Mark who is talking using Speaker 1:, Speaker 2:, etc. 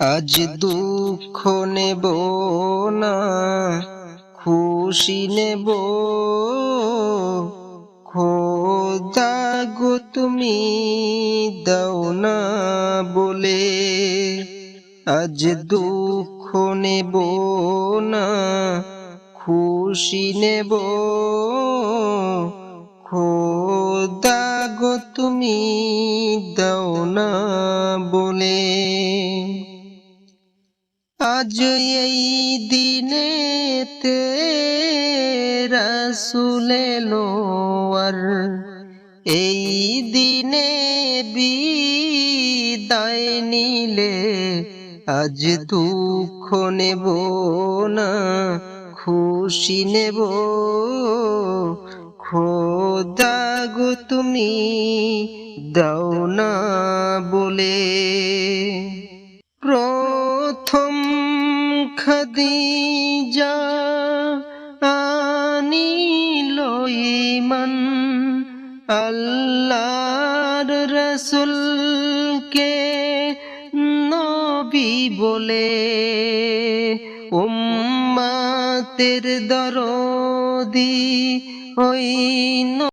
Speaker 1: আজ দুঃখ নেব না, খুশি নেব। খোদা গো তুমি দাও না বলে, আজ দুঃখ নেব না, খুশি নেব। খোদা গো তুমি দাও না বলে। আজ এই দিনেতে রাসুল এলো আর এই দিনে বিদায় নিলে আজ দুঃখ নেব না, খুশি নেব। খোদা গো তুমি দাও না বলে খদিজা আনিল ইমান আল্লাহর রসুলকে নবী বলে উম্মাতের দরদি ওই